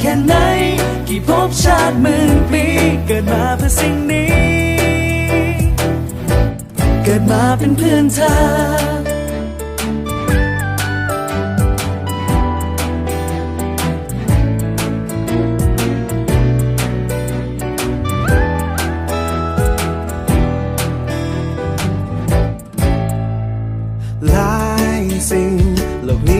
แค่ไหน กี่ภพชาติหมื่นปี เกิดมาเพื่อสิ่งนี้ เกิดมาเป็นเพื่อนเธอหลายสิ่งโลกนี้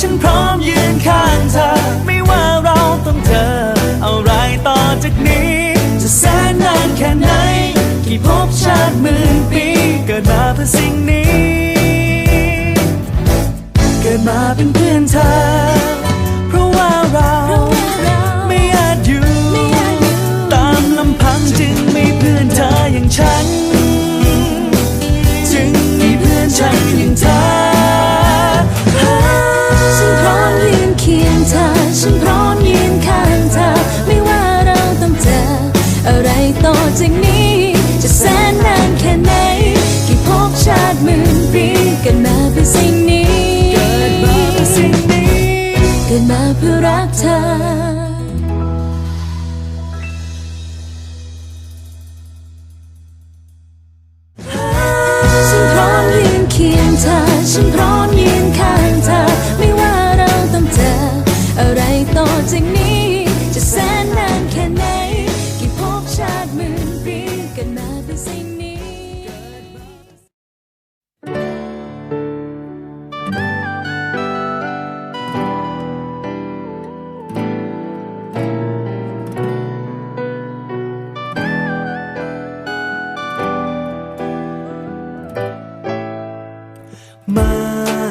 ฉันพร้อมยืนข้างเธอ ดมาเพื่อรักเธอฉันพร้อมยืนเคียงเธอฉันพร้อม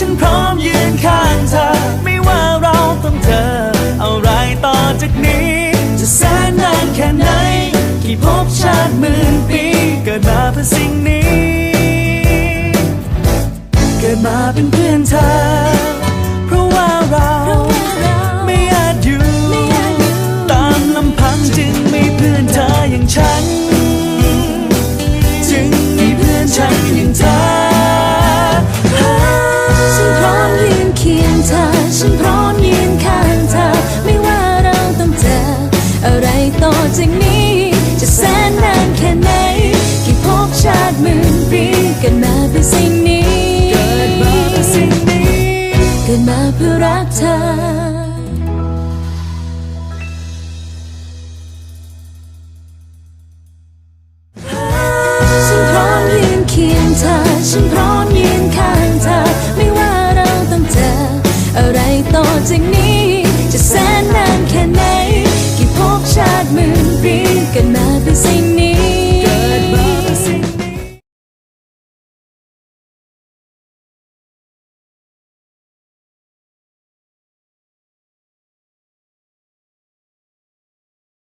ฉันพร้อมยืนข้างเธอ ไม่ว่าเราต้องเจออะไรต่อจากนี้ จะแสนนานแค่ไหน กี่ภพชาติหมื่นปี เกิดมาเพื่อสิ่ง นมาเพื่อรักเธอ